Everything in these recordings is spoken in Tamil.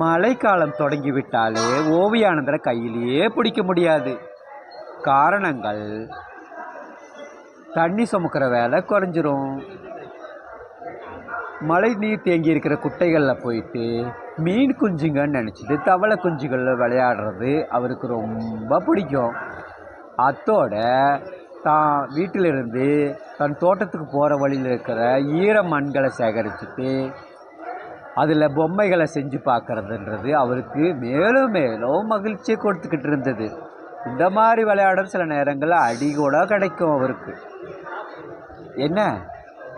மழைக்காலம் தொடங்கிவிட்டாலே ஓவியானந்தரை கையிலேயே பிடிக்க முடியாது. காரணங்கள்? தண்ணி சுமக்கிற வேலை குறைஞ்சிரும். மழை நீர் தேங்கி இருக்கிற குட்டைகளில் போயிட்டு மீன் குஞ்சுங்கன்னு நினச்சிட்டு தவளை குஞ்சுகளில் விளையாடுறது அவருக்கு ரொம்ப பிடிக்கும். அத்தோட தான் வீட்டிலிருந்து தன் தோட்டத்துக்கு போகிற வழியில் இருக்கிற ஈர மண்களை சேகரிச்சுட்டு அதில் பொம்மைகளை செஞ்சு பார்க்கறதுன்றது அவருக்கு மேலும் மேலும் மகிழ்ச்சியை கொடுத்துக்கிட்டு இருந்தது. இந்த மாதிரி விளையாட சில நேரங்களில் அடி கூட கிடைக்கும் அவருக்கு. என்ன?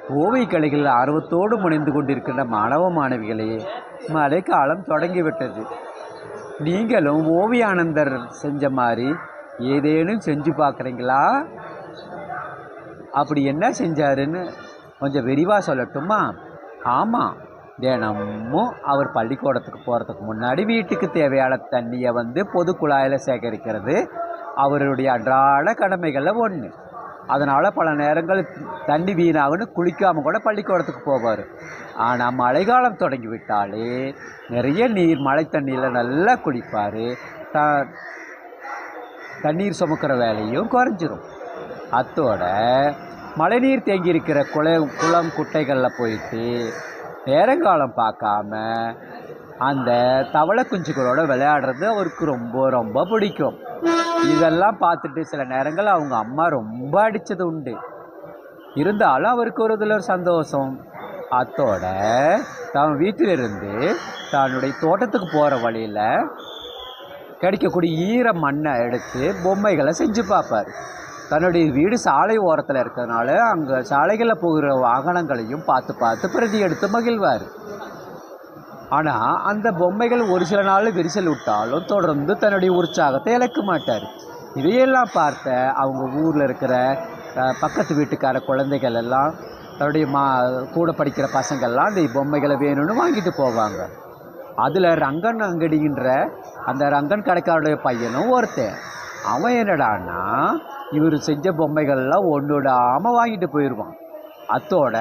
ஓவிய கலைகளில் ஆர்வத்தோடு முனைந்து கொண்டிருக்கின்ற மாணவ மாணவிகளையே மழைக்காலம் தொடங்கிவிட்டது. நீங்களும் ஓவியானந்தர் செஞ்ச மாதிரி ஏதேனும் செஞ்சு பார்க்குறீங்களா? அப்படி என்ன செஞ்சாருன்னு கொஞ்சம் விரிவாக சொல்லட்டுமா? ஆமாம் தினமும் அவர் பள்ளிக்கூடத்துக்கு போகிறதுக்கு முன்னாடி வீட்டுக்கு தேவையான தண்ணியை வந்து பொது குழாயில் சேகரிக்கிறது அவருடைய அன்றாட கடமைகளில் ஒன்று அதனால் பல நேரங்கள் தண்ணி வீணாகுன்னு குளிக்காமல் கூட பள்ளிக்கூடத்துக்கு போவார். ஆனால் மழைக்காலம் தொடங்கி விட்டாலே நிறைய நீர் மழை தண்ணியில் நல்லா குளிப்பார். த தண்ணீர் சுமக்கிற வேலையும் குறைஞ்சிரும். அத்தோட மழைநீர் தேங்கியிருக்கிற குளம் குளம் குட்டைகளில் போயிட்டு நேரங்காலம் பார்க்காம அந்த தவளை குஞ்சுகளோட விளையாடுறது அவருக்கு ரொம்ப ரொம்ப பிடிக்கும். இதெல்லாம் பார்த்துட்டு சில நேரங்கள் அவங்க அம்மா ரொம்ப அடித்தது உண்டு. இருந்தாலும் அவருக்கு ஒரு இதில் ஒரு சந்தோஷம். அத்தோட தன் வீட்டிலிருந்து தன்னுடைய தோட்டத்துக்கு போகிற வழியில் கிடைக்கக்கூடிய ஈர மண்ணை எடுத்து பொம்மைகளை செஞ்சு பார்ப்பார். தன்னுடைய வீடு சாலை ஓரத்தில் இருக்கிறதுனால அங்கே சாலைகளில் போகிற வாகனங்களையும் பார்த்து பார்த்து பிரதி எடுத்து மகிழ்வார். ஆனால் அந்த பொம்மைகள் ஒரு சில நாள் விரிசல் விட்டாலும் தொடர்ந்து தன்னுடைய உற்சாகத்தை இழக்க மாட்டார். இதையெல்லாம் பார்த்த அவங்க ஊரில் இருக்கிற பக்கத்து வீட்டுக்கார குழந்தைகள் எல்லாம் தன்னுடைய மா கூட படிக்கிற பசங்கள்லாம் அந்த பொம்மைகளை வேணும்னு வாங்கிட்டு போவாங்க. அதில் ரங்கன் அங்கடின்ற அந்த ரங்கன் கடைக்காரருடைய பையனும் ஒருத்தன். அவன் என்னடான்னா இவர் செஞ்ச பொம்மைகள்லாம் ஒன்றுடாமல் வாங்கிட்டு போயிடுவான் அத்தோட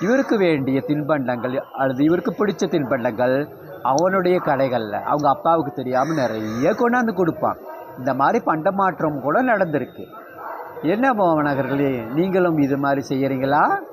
இவருக்கு வேண்டிய தின்பண்டங்கள் அல்லது இவருக்கு பிடிச்ச தின்பண்டங்கள் அவனுடைய கடைகளில் அவங்க அப்பாவுக்கு தெரியாமல் நிறைய கொண்டாந்து கொடுப்பான். இந்த மாதிரி பண்டமாற்றம் கூட நடந்திருக்கு. என்ன மோகனகர்களே நீங்களும் இது மாதிரி செய்கிறீங்களா